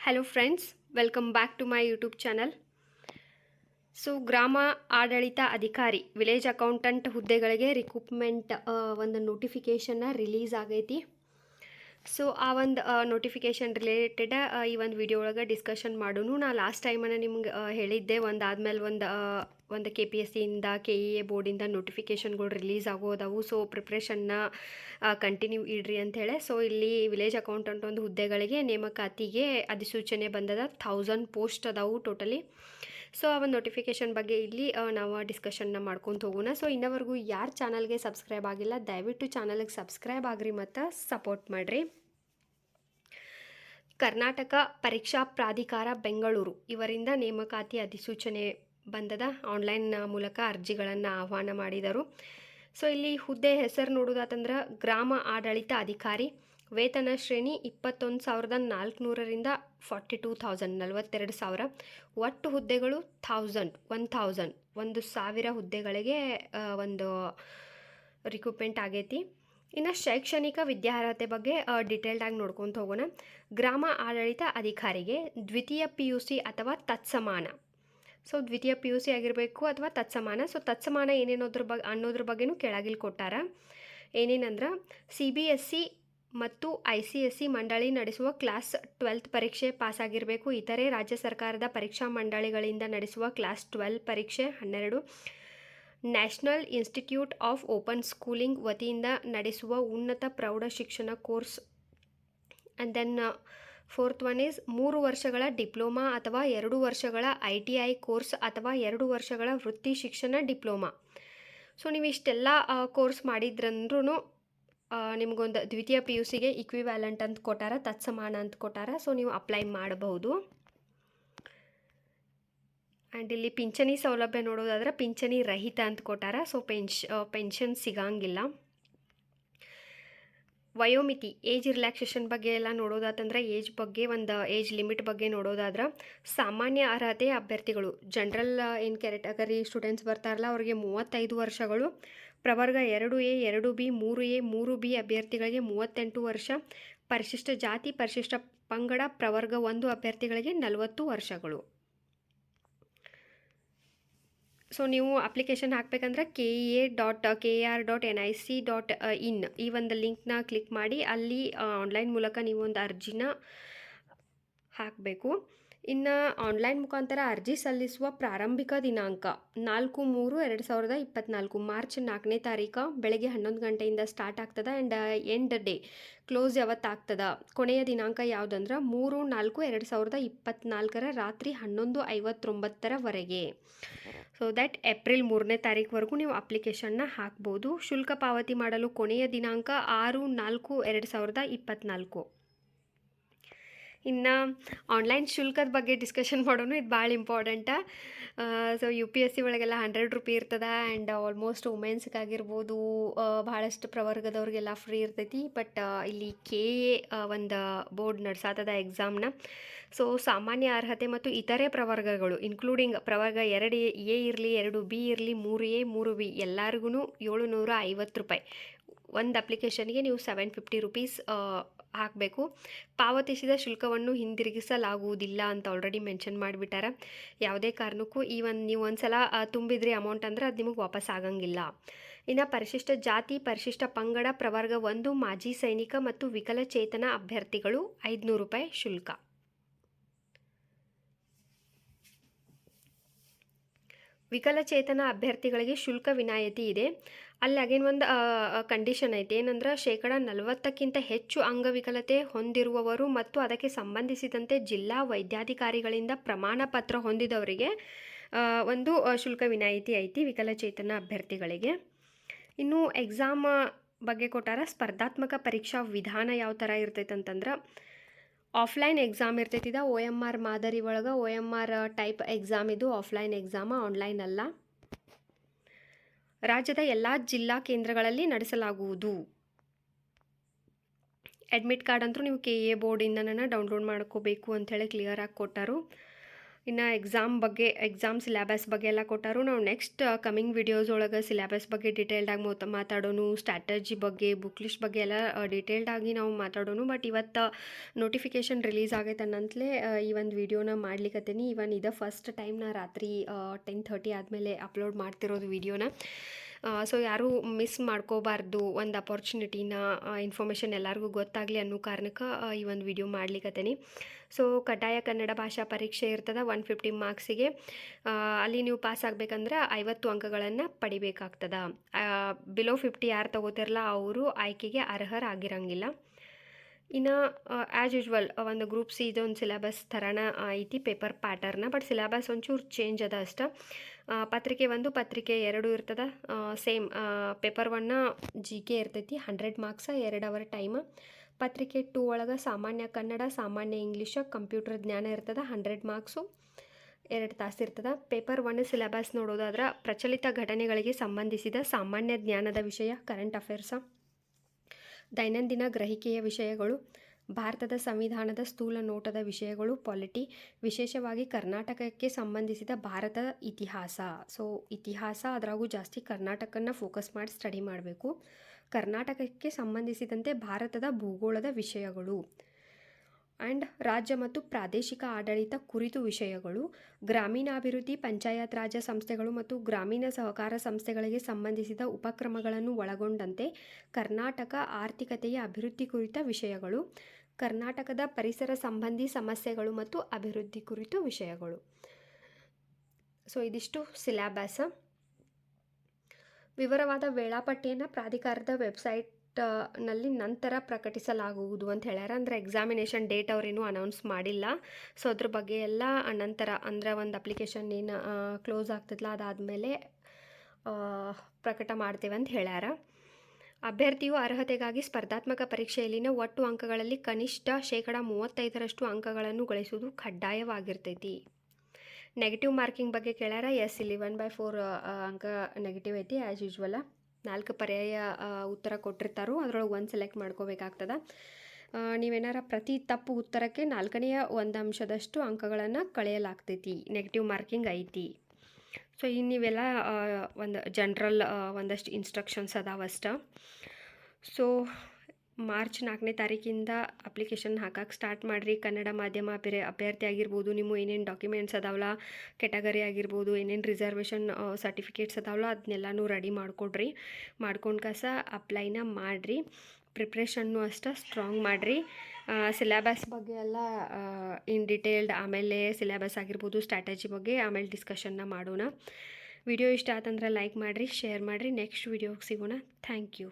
Hello friends welcome back to my YouTube channel so ಗ್ರಾಮ ಆಡಳಿತ ಅಧಿಕಾರಿ ವಿಲೇಜ್ ಅಕೌಂಟೆಂಟ್ ಹುದ್ದೆಗಳಿಗೆ ರಿಕ್ರೂಟ್ಮೆಂಟ್ ಒಂದು ನೋಟಿಫಿಕೇಷನ್ನ ರಿಲೀಸ್ ಆಗೈತಿ. ಸೊ ಆ ಒಂದು ನೋಟಿಫಿಕೇಷನ್ ರಿಲೇಟೆಡ್ ಈ ಒಂದು ವಿಡಿಯೋ ಒಳಗೆ ಡಿಸ್ಕಷನ್ ಮಾಡೋನು. ನಾ ಲಾಸ್ಟ್ ಟೈಮನ್ನು ನಿಮ್ಗೆ ಹೇಳಿದ್ದೆ, ಒಂದು ಆದಮೇಲೆ ಒಂದು ಒಂದು ಕೆ ಪಿ ಎಸ್ ಸಿಯಿಂದ ಕೆ ಇ ಎ ಬೋರ್ಡಿಂದ ನೋಟಿಫಿಕೇಷನ್ಗಳು ರಿಲೀಸ್ ಆಗೋದವು. ಸೊ ಪ್ರಿಪ್ರೇಷನ್ನ ಕಂಟಿನ್ಯೂ ಇಡ್ರಿ ಅಂಥೇಳಿ ಸೊ ಇಲ್ಲಿ ವಿಲೇಜ್ ಅಕೌಂಟೆಂಟ್ ಒಂದು ಹುದ್ದೆಗಳಿಗೆ ನೇಮಕಾತಿಗೆ ಅಧಿಸೂಚನೆ ಬಂದದ. ಥೌಸಂಡ್ ಪೋಸ್ಟ್ ಅದಾವು ಟೋಟಲಿ ಸೊ ಆ ಒಂದು ನೋಟಿಫಿಕೇಷನ್ ಬಗ್ಗೆ ಇಲ್ಲಿ ನಾವು ಡಿಸ್ಕಷನ್ನ ಮಾಡ್ಕೊಂಡು ಹೋಗೋಣ. ಸೊ ಇನ್ನವರೆಗೂ ಯಾರು ಚಾನಲ್ಗೆ ಸಬ್ಸ್ಕ್ರೈಬ್ ಆಗಿಲ್ಲ, ದಯವಿಟ್ಟು ಚಾನಲ್ಗೆ ಸಬ್ಸ್ಕ್ರೈಬ್ ಆಗ್ರಿ ಮತ್ತು ಸಪೋರ್ಟ್ ಮಾಡಿರಿ. ಕರ್ನಾಟಕ ಪರೀಕ್ಷಾ ಪ್ರಾಧಿಕಾರ ಬೆಂಗಳೂರು, ಇವರಿಂದ ನೇಮಕಾತಿ ಅಧಿಸೂಚನೆ ಬಂದದ. ಆನ್ಲೈನ್ ಮೂಲಕ ಅರ್ಜಿಗಳನ್ನು ಆಹ್ವಾನ ಮಾಡಿದರು. ಸೊ ಇಲ್ಲಿ ಹುದ್ದೆ ಹೆಸರು ನೋಡೋದಾತಂದ್ರೆ ಗ್ರಾಮ ಆಡಳಿತ ಅಧಿಕಾರಿ ವೇತನ ಶ್ರೇಣಿ ಇಪ್ಪತ್ತೊಂದು ಸಾವಿರದ ನಾಲ್ಕುನೂರರಿಂದ ಫಾರ್ಟಿ ಟೂ ಥೌಸಂಡ್ ನಲವತ್ತೆರಡು ಸಾವಿರ. ಒಟ್ಟು ಹುದ್ದೆಗಳು ಥೌಸಂಡ್, ಒನ್ ಥೌಸಂಡ್, ಒಂದು ಸಾವಿರ ಹುದ್ದೆಗಳಿಗೆ ಒಂದು ರಿಕ್ರೂಟ್ಮೆಂಟ್ ಆಗೈತಿ. ಇನ್ನು ಶೈಕ್ಷಣಿಕ ವಿದ್ಯಾರ್ಹತೆ ಬಗ್ಗೆ ಡಿಟೇಲ್ಡಾಗಿ ನೋಡ್ಕೊತ ಹೋಗೋಣ. ಗ್ರಾಮ ಆಡಳಿತ ಅಧಿಕಾರಿಗೆ ದ್ವಿತೀಯ ಪಿ ಯು ಸಿ ಅಥವಾ ತತ್ಸಮಾನ. ಸೊ ದ್ವಿತೀಯ ಪಿ ಯು ಸಿ ಆಗಿರಬೇಕು ಅಥವಾ ತತ್ಸಮಾನ. ಸೊ ತತ್ಸಮಾನ ಏನೇನೋದ್ರ ಬಗ್ಗೆ ಅನ್ನೋದ್ರ ಬಗ್ಗೆನೂ ಕೆಳಗಿಲ್ ಕೊಟ್ಟಾರ. ಏನೇನಂದ್ರೆ ಸಿ ಬಿ ಎಸ್ ಸಿ ಮತ್ತು ಐ ಸಿ ಎಸ್ ಸಿ ಮಂಡಳಿ ನಡೆಸುವ ಕ್ಲಾಸ್ ಟ್ವೆಲ್ತ್ ಪರೀಕ್ಷೆ ಪಾಸಾಗಿರಬೇಕು. ಇತರೆ ರಾಜ್ಯ ಸರ್ಕಾರದ ಪರೀಕ್ಷಾ ಮಂಡಳಿಗಳಿಂದ ನಡೆಸುವ ಕ್ಲಾಸ್ ಟ್ವೆಲ್ ಪರೀಕ್ಷೆ ಹನ್ನೆರಡು. National Institute of Open Schooling ವತಿಯಿಂದ ನಡೆಸುವ ಉನ್ನತ ಪ್ರೌಢ ಶಿಕ್ಷಣ course. And then fourth one is ಮೂರು ವರ್ಷಗಳ ಡಿಪ್ಲೊಮಾ ಅಥವಾ ಎರಡು ವರ್ಷಗಳ ಐ ಟಿ ಐ ಕೋರ್ಸ್ ಅಥವಾ ಎರಡು ವರ್ಷಗಳ ವೃತ್ತಿ ಶಿಕ್ಷಣ ಡಿಪ್ಲೊಮಾ. ಸೊ ನೀವು ಇಷ್ಟೆಲ್ಲ ಕೋರ್ಸ್ ಮಾಡಿದ್ರಂದ್ರೂ ನಿಮಗೊಂದು ದ್ವಿತೀಯ ಪಿ ಯು ಸಿಗೆ ಇಕ್ವಿವ್ಯಾಲೆಂಟ್ ಅಂತ ಕೊಟ್ಟಾರ, ತತ್ಸಮಾನ ಅಂತ ಕೊಟ್ಟಾರ ಸೊ ನೀವು ಅಪ್ಲೈ ಮಾಡಬಹುದು. ಆ್ಯಂಡ್ ಇಲ್ಲಿ ಪಿಂಚಣಿ ಸೌಲಭ್ಯ ನೋಡೋದಾದ್ರೆ ಪಿಂಚಣಿ ರಹಿತ ಅಂತ ಕೊಟ್ಟಾರ ಸೊ ಪೆನ್ಶ್ ಪೆನ್ಷನ್ ಸಿಗಂಗಿಲ್ಲ. ವಯೋಮಿತಿ ಏಜ್ ರಿಲ್ಯಾಕ್ಸೇಷನ್ ಬಗ್ಗೆ ಎಲ್ಲ ನೋಡೋದಾತಂದ್ರೆ ಏಜ್ ಬಗ್ಗೆ ಒಂದು ಏಜ್ ಲಿಮಿಟ್ ಬಗ್ಗೆ ನೋಡೋದಾದ್ರೆ ಸಾಮಾನ್ಯ ಅರ್ಹತೆ ಅಭ್ಯರ್ಥಿಗಳು ಜನರಲ್ ಏನು ಕ್ಯಾಟಗರಿ ಸ್ಟೂಡೆಂಟ್ಸ್ ಬರ್ತಾರಲ್ಲ, ಅವರಿಗೆ ಮೂವತ್ತೈದು ವರ್ಷಗಳು ಪ್ರವರ್ಗ ಎರಡು ಎ, ಎರಡು ಬಿ, ಮೂರು ಎ, ಮೂರು ಬಿ ಅಭ್ಯರ್ಥಿಗಳಿಗೆ ಮೂವತ್ತೆಂಟು ವರ್ಷ. ಪರಿಶಿಷ್ಟ ಜಾತಿ, ಪರಿಶಿಷ್ಟ ಪಂಗಡ, ಪ್ರವರ್ಗ ಒಂದು ಅಭ್ಯರ್ಥಿಗಳಿಗೆ ನಲವತ್ತು ವರ್ಷಗಳು. ಸೊ ನೀವು application ಹಾಕಬೇಕಂದ್ರೆ K A dot K R dot N I C dot in ಈ ಒಂದು ಲಿಂಕ್ನ ಕ್ಲಿಕ್ ಮಾಡಿ ಅಲ್ಲಿ ಆನ್ಲೈನ್ ಮೂಲಕ ನೀವು ಒಂದು ಅರ್ಜಿನ ಹಾಕಬೇಕು. ಇನ್ನು ಆನ್ಲೈನ್ ಮುಖಾಂತರ ಅರ್ಜಿ ಸಲ್ಲಿಸುವ ಪ್ರಾರಂಭಿಕ ದಿನಾಂಕ ನಾಲ್ಕು ಮೂರು ಎರಡು ಸಾವಿರದ ಇಪ್ಪತ್ತ್ನಾಲ್ಕು ಮಾರ್ಚ್ ನಾಲ್ಕನೇ ತಾರೀಕು ಬೆಳಗ್ಗೆ ಹನ್ನೊಂದು ಗಂಟೆಯಿಂದ ಸ್ಟಾರ್ಟ್ ಆಗ್ತದೆ ಆ್ಯಂಡ್ ಎಂಡ್ ಡೇ ಕ್ಲೋಸ್ ಯಾವತ್ತಾಗ್ತದ? ಕೊನೆಯ ದಿನಾಂಕ ಯಾವುದಂದ್ರೆ ಮೂರು ನಾಲ್ಕು ಎರಡು ಸಾವಿರದ ಇಪ್ಪತ್ತ್ನಾಲ್ಕರ ರಾತ್ರಿ ಹನ್ನೊಂದು ಐವತ್ತೊಂಬತ್ತರವರೆಗೆ. ಸೊ ದ್ಯಾಟ್ ಏಪ್ರಿಲ್ ಮೂರನೇ ತಾರೀಕುವರೆಗೂ ನೀವು ಅಪ್ಲಿಕೇಶನ್ನ ಹಾಕ್ಬೋದು. ಶುಲ್ಕ ಪಾವತಿ ಮಾಡಲು ಕೊನೆಯ ದಿನಾಂಕ ಆರು ನಾಲ್ಕು ಎರಡು ಸಾವಿರದ ಇಪ್ಪತ್ತ್ನಾಲ್ಕು ಇನ್ನು ಆನ್ಲೈನ್ ಶುಲ್ಕದ ಬಗ್ಗೆ ಡಿಸ್ಕಷನ್ ಮಾಡೋನು ಇದು ಭಾಳ important so U P S C ಒಳಗೆಲ್ಲ ಹಂಡ್ರೆಡ್ ರುಪಿ ಇರ್ತದೆ ಆ್ಯಂಡ್ ಆಲ್ಮೋಸ್ಟ್ ವುಮೆನ್ಸ್ಗಾಗಿರ್ಬೋದು ಭಾಳಷ್ಟು ಪ್ರವರ್ಗದವ್ರಿಗೆಲ್ಲ ಫ್ರೀ ಇರ್ತೈತಿ. ಬಟ್ ಇಲ್ಲಿ ಕೆ ಎ ಒಂದು ಬೋರ್ಡ್ ನಡ್ಸಾತದ ಎಕ್ಸಾಮ್ನ ಸೊ ಸಾಮಾನ್ಯ ಅರ್ಹತೆ ಮತ್ತು ಇತರೆ ಪ್ರವರ್ಗಗಳು ಇನ್ಕ್ಲೂಡಿಂಗ್ ಪ್ರವರ್ಗ ಎರಡು ಎ ಇರಲಿ, ಎರಡು ಬಿ ಇರಲಿ, ಮೂರು ಎ ಮೂರು ಬಿ ಎಲ್ಲರಿಗೂ ಏಳುನೂರ ಐವತ್ತು ರೂಪಾಯಿ. ಒಂದು ಅಪ್ಲಿಕೇಶನ್ಗೆ ನೀವು ಸೆವೆನ್ ಫಿಫ್ಟಿ ರುಪೀಸ್ ಹಾಕಬೇಕು. ಪಾವತಿಸಿದ ಶುಲ್ಕವನ್ನು ಹಿಂದಿರುಗಿಸಲಾಗುವುದಿಲ್ಲ ಅಂತ ಆಲ್ರೆಡಿ ಮೆನ್ಷನ್ ಮಾಡಿಬಿಟ್ಟಾರೆ. ಯಾವುದೇ ಕಾರಣಕ್ಕೂ ಈ ಒಂದು, ನೀವು ಒಂದು ಸಲ ತುಂಬಿದ್ರಿ ಅಮೌಂಟ್ ಅಂದರೆ ಅದು ನಿಮಗೆ ವಾಪಸ್ ಆಗಂಗಿಲ್ಲ. ಇನ್ನು ಪರಿಶಿಷ್ಟ ಜಾತಿ, ಪರಿಶಿಷ್ಟ ಪಂಗಡ, ಪ್ರವರ್ಗ ಒಂದು, ಮಾಜಿ ಸೈನಿಕ ಮತ್ತು ವಿಕಲಚೇತನ ಅಭ್ಯರ್ಥಿಗಳು ಐದುನೂರು ರೂಪಾಯಿ ಶುಲ್ಕ. ವಿಕಲಚೇತನ ಅಭ್ಯರ್ಥಿಗಳಿಗೆ ಶುಲ್ಕ ವಿನಾಯಿತಿ ಇದೆ. ಅಲ್ಲಿ ಅಗೇನ್ ಒಂದು ಕಂಡೀಷನ್ ಐತೆ. ಏನಂದ್ರೆ ಶೇಕಡ ನಲವತ್ತಕ್ಕಿಂತ ಹೆಚ್ಚು ಅಂಗವಿಕಲತೆ ಹೊಂದಿರುವವರು ಮತ್ತು ಅದಕ್ಕೆ ಸಂಬಂಧಿಸಿದಂತೆ ಜಿಲ್ಲಾ ವೈದ್ಯಾಧಿಕಾರಿಗಳಿಂದ ಪ್ರಮಾಣ ಪತ್ರ ಹೊಂದಿದವರಿಗೆ ಒಂದು ಶುಲ್ಕ ವಿನಾಯಿತಿ ಐತಿ ವಿಕಲಚೇತನ ಅಭ್ಯರ್ಥಿಗಳಿಗೆ. ಇನ್ನು ಎಕ್ಸಾಮ್ ಬಗ್ಗೆ ಕೊಟ್ಟಾರ ಸ್ಪರ್ಧಾತ್ಮಕ ಪರೀಕ್ಷಾ ವಿಧಾನ ಯಾವ ಥರ ಇರ್ತೈತೆ ಅಂತಂದ್ರೆ ಆಫ್ಲೈನ್ ಎಕ್ಸಾಮ್ ಇರ್ತೈತಿದ ಒ ಎಂ ಆರ್ ಮಾದರಿ ಒಳಗೆ O M R type exam ಇದು. ಆಫ್ಲೈನ್ ಎಕ್ಸಾಮ, ಆನ್ಲೈನ್ ಅಲ್ಲ. ರಾಜ್ಯದ ಎಲ್ಲ ಜಿಲ್ಲಾ ಕೇಂದ್ರಗಳಲ್ಲಿ ನಡೆಸಲಾಗುವುದು. ಅಡ್ಮಿಟ್ ಕಾರ್ಡ್ ಅಂತೂ ನೀವು ಕೆ ಎ ಬೋರ್ಡಿಂದನ ಡೌನ್ಲೋಡ್ ಮಾಡ್ಕೋಬೇಕು ಅಂಥೇಳಿ ಕ್ಲಿಯರ್ ಆಗಿ ಕೊಟ್ಟರು. ಇನ್ನು ಎಕ್ಸಾಮ್ ಬಗ್ಗೆ ಎಕ್ಸಾಮ್ ಸಿಲೆಬಸ್ ಬಗ್ಗೆ ಎಲ್ಲ ಕೊಟ್ಟಾರು. ನಾವು ನೆಕ್ಸ್ಟ್ ಕಮಿಂಗ್ ವಿಡಿಯೋಸ್ ಒಳಗೆ ಸಿಲೆಬಸ್ ಬಗ್ಗೆ ಡಿಟೇಲ್ಡಾಗಿ ಮೊತ್ತ ಮಾತಾಡೋನು ಸ್ಟ್ರಾಟಜಿ ಬಗ್ಗೆ ಬುಕ್ ಲಿಸ್ಟ್ ಬಗ್ಗೆ ಎಲ್ಲ ಡಿಟೇಲ್ಡಾಗಿ ನಾವು ಮಾತಾಡೋನು. ಬಟ್ ಇವತ್ತು ನೋಟಿಫಿಕೇಷನ್ ರಿಲೀಸ್ ಆಗೈತೆ ಅನ್ನಂತಲೇ ಈ ಒಂದು ವಿಡಿಯೋನ ಮಾಡ್ಲಿಕ್ಕತ್ತೀನಿ ಇವನ್ ಇದು ಫಸ್ಟ್ ಟೈಮ್ ನಾ ರಾತ್ರಿ ಟೆನ್ ಥರ್ಟಿ ಆದಮೇಲೆ ಅಪ್ಲೋಡ್ ಮಾಡ್ತಿರೋದು ವಿಡಿಯೋನ ಸೊ ಯಾರೂ ಮಿಸ್ ಮಾಡ್ಕೋಬಾರ್ದು ಒಂದು ಅಪಾರ್ಚುನಿಟಿನ ಇನ್ಫಾರ್ಮೇಷನ್ ಎಲ್ಲರಿಗೂ ಗೊತ್ತಾಗಲಿ ಅನ್ನೋ ಕಾರಣಕ್ಕೆ ಈ ಒಂದು ವಿಡಿಯೋ ಮಾಡ್ಲಿಕ್ಕತ್ತೀನಿ ಸೊ ಕಡ್ಡಾಯ ಕನ್ನಡ ಭಾಷಾ ಪರೀಕ್ಷೆ ಇರ್ತದೆ ಒನ್ ಫಿಫ್ಟಿ ಮಾರ್ಕ್ಸಿಗೆ ಅಲ್ಲಿ ನೀವು ಪಾಸ್ ಆಗಬೇಕಂದ್ರೆ ಐವತ್ತು ಅಂಕಗಳನ್ನು ಪಡಿಬೇಕಾಗ್ತದೆ. ಬಿಲೋ ಫಿಫ್ಟಿ ಯಾರು ತಗೋತಿರಲ್ಲ ಅವರು ಆಯ್ಕೆಗೆ ಅರ್ಹರಾಗಿರಂಗಿಲ್ಲ. ಇನ್ನು ಆ್ಯಸ್ ಯೂಶ್ವಲ್ ಒಂದು ಗ್ರೂಪ್ ಸಿ ಇದೊಂದು ಸಿಲೆಬಸ್ ಥರನ ಐತಿ ಪೇಪರ್ ಪ್ಯಾಟರ್ನ ಬಟ್ ಸಿಲೆಬಸ್ ಒಂಚೂರು ಚೇಂಜ್ ಅದ ಅಷ್ಟ. ಪತ್ರಿಕೆ ಒಂದು, ಪತ್ರಿಕೆ ಎರಡು ಇರ್ತದ. ಸೇಮ್ ಪೇಪರ್ ಒನ್ನ ಜಿ ಕೆ ಇರ್ತೈತಿ ಹಂಡ್ರೆಡ್ ಮಾರ್ಕ್ಸ ಎರಡು ಅವರ್ ಟೈಮ್ ಪತ್ರಿಕೆ ಟೂ ಒಳಗೆ ಸಾಮಾನ್ಯ ಕನ್ನಡ, ಸಾಮಾನ್ಯ ಇಂಗ್ಲೀಷ ಕಂಪ್ಯೂಟರ್ ಜ್ಞಾನ ಇರ್ತದ ಹಂಡ್ರೆಡ್ ಮಾರ್ಕ್ಸು ಎರಡು ತಾಸು ಇರ್ತದ. ಪೇಪರ್ ಒನ್ ಸಿಲೆಬಸ್ ನೋಡೋದಾದ್ರೆ ಪ್ರಚಲಿತ ಘಟನೆಗಳಿಗೆ ಸಂಬಂಧಿಸಿದ ಸಾಮಾನ್ಯ ಜ್ಞಾನದ ವಿಷಯ ಕರೆಂಟ್ ಅಫೇರ್ಸ ದೈನಂದಿನ ಗ್ರಹಿಕೆಯ ವಿಷಯಗಳು, ಭಾರತದ ಸಂವಿಧಾನದ ಸ್ಥೂಲ ನೋಟದ ವಿಷಯಗಳು, ಪಾಲಿಟಿ, ವಿಶೇಷವಾಗಿ ಕರ್ನಾಟಕಕ್ಕೆ ಸಂಬಂಧಿಸಿದ ಭಾರತದ ಇತಿಹಾಸ. ಸೊ ಇತಿಹಾಸ ಅದರಾಗೂ ಜಾಸ್ತಿ ಕರ್ನಾಟಕನ ಫೋಕಸ್ ಮಾಡಿ ಸ್ಟಡಿ ಮಾಡಬೇಕು. ಕರ್ನಾಟಕಕ್ಕೆ ಸಂಬಂಧಿಸಿದಂತೆ ಭಾರತದ ಭೂಗೋಳದ ವಿಷಯಗಳು. ಆ್ಯಂಡ್ ರಾಜ್ಯ ಮತ್ತು ಪ್ರಾದೇಶಿಕ ಆಡಳಿತ ಕುರಿತು ವಿಷಯಗಳು, ಗ್ರಾಮೀಣಾಭಿವೃದ್ಧಿ ಪಂಚಾಯತ್ ರಾಜ ಸಂಸ್ಥೆಗಳು ಮತ್ತು ಗ್ರಾಮೀಣ ಸಹಕಾರ ಸಂಸ್ಥೆಗಳಿಗೆ ಸಂಬಂಧಿಸಿದ ಉಪಕ್ರಮಗಳನ್ನು ಒಳಗೊಂಡಂತೆ ಕರ್ನಾಟಕ ಆರ್ಥಿಕತೆಯ ಅಭಿವೃದ್ಧಿ ಕುರಿತ ವಿಷಯಗಳು, ಕರ್ನಾಟಕದ ಪರಿಸರ ಸಂಬಂಧಿ ಸಮಸ್ಯೆಗಳು ಮತ್ತು ಅಭಿವೃದ್ಧಿ ಕುರಿತು ವಿಷಯಗಳು. ಸೊ ಇದಿಷ್ಟು ಸಿಲೆಬಸ್ ವಿವರವಾದ ವೇಳಾಪಟ್ಟಿಯನ್ನು ಪ್ರಾಧಿಕಾರದ ವೆಬ್ಸೈಟ್ ನಲ್ಲಿ ನಂತರ ಪ್ರಕಟಿಸಲಾಗುವುದು ಅಂತ ಹೇಳ್ಯಾರ. ಅಂದರೆ ಎಕ್ಸಾಮಿನೇಷನ್ ಡೇಟ್ ಅವ್ರೇನು ಅನೌನ್ಸ್ ಮಾಡಿಲ್ಲ. ಸೊ ಅದ್ರ ಬಗ್ಗೆ ಎಲ್ಲ ನಂತರ ಅಂದರೆ ಒಂದು ಅಪ್ಲಿಕೇಶನ್ ಏನು ಕ್ಲೋಸ್ ಆಗ್ತದಲ್ಲ ಅದಾದಮೇಲೆ ಪ್ರಕಟ ಮಾಡ್ತೇವೆ ಅಂತ ಹೇಳ್ಯಾರ. ಅಭ್ಯರ್ಥಿಯು ಅರ್ಹತೆಗಾಗಿ ಸ್ಪರ್ಧಾತ್ಮಕ ಪರೀಕ್ಷೆಯಲ್ಲಿನ ಒಟ್ಟು ಅಂಕಗಳಲ್ಲಿ ಕನಿಷ್ಠ ಶೇಕಡ ಮೂವತ್ತೈದರಷ್ಟು ಅಂಕಗಳನ್ನು ಗಳಿಸುವುದು ಕಡ್ಡಾಯವಾಗಿರ್ತೈತಿ. ನೆಗೆಟಿವ್ ಮಾರ್ಕಿಂಗ್ ಬಗ್ಗೆ ಕೇಳ್ಯಾರ. ಎಸ್ ಇಲ್ಲಿ ಒನ್ ಬೈ ಫೋರ್ ಅಂಕ ನೆಗೆಟಿವ್ ಐತಿ ಆ್ಯಸ್ ಯೂಶ್ವಲ ನಾಲ್ಕು ಪರ್ಯಾಯ ಉತ್ತರ ಕೊಟ್ಟಿರ್ತಾರೋ ಅದರೊಳಗೆ ಒಂದು ಸೆಲೆಕ್ಟ್ ಮಾಡ್ಕೋಬೇಕಾಗ್ತದೆ. ನೀವೇನಾರ ಪ್ರತಿ ತಪ್ಪು ಉತ್ತರಕ್ಕೆ ನಾಲ್ಕನೆಯ ಒಂದು ಅಂಶದಷ್ಟು ಅಂಕಗಳನ್ನು ಕಳೆಯಲಾಗ್ತೈತಿ. ನೆಗೆಟಿವ್ ಮಾರ್ಕಿಂಗ್ ಐತಿ. ಸೊ ಇನ್ನು ನೀವೆಲ್ಲ ಒಂದು ಜನ್ರಲ್ ಒಂದಷ್ಟು ಇನ್ಸ್ಟ್ರಕ್ಷನ್ಸ್ ಅದಾವಷ್ಟ. ಸೊ ಮಾರ್ಚ್ ನಾಲ್ಕನೇ ತಾರೀಕಿಂದ ಅಪ್ಲಿಕೇಶನ್ ಹಾಕಕ್ಕೆ ಸ್ಟಾರ್ಟ್ ಮಾಡಿರಿ. ಕನ್ನಡ ಮಾಧ್ಯಮ ಅಭ್ಯರ್ ಅಭ್ಯರ್ಥಿ ಆಗಿರ್ಬೋದು, ನಿಮ್ಮ ಏನೇನು ಡಾಕ್ಯುಮೆಂಟ್ಸ್ ಅದಾವಲ್ಲ ಕೆಟಗರಿ ಆಗಿರ್ಬೋದು, ಏನೇನು ರಿಸರ್ವೇಷನ್ ಸರ್ಟಿಫಿಕೇಟ್ಸ್ ಅದಾವಲ್ಲ ಅದನ್ನೆಲ್ಲನೂ ರೆಡಿ ಮಾಡಿಕೊಡ್ರಿ. ಮಾಡ್ಕೊಂಡು ಕಸ ಅಪ್ಲೈನ ಮಾಡಿರಿ. ಪ್ರಿಪ್ರೇಷನ್ನು ಅಷ್ಟೇ ಸ್ಟ್ರಾಂಗ್ ಮಾಡಿರಿ. ಸಿಲೆಬಸ್ ಬಗ್ಗೆ ಎಲ್ಲ ಇನ್ ಡಿಟೇಲ್ಡ್ ಆಮೇಲೆ ಸಿಲೆಬಸ್ ಆಗಿರ್ಬೋದು ಸ್ಟ್ರಾಟಜಿ ಬಗ್ಗೆ ಆಮೇಲೆ ಡಿಸ್ಕಷನ್ನ ಮಾಡೋಣ. ವಿಡಿಯೋ ಇಷ್ಟ ಆತಂದ್ರೆ ಲೈಕ್ ಮಾಡಿರಿ ಶೇರ್ ಮಾಡಿರಿ. ನೆಕ್ಸ್ಟ್ ವಿಡಿಯೋಗೆ ಸಿಗೋಣ. Thank you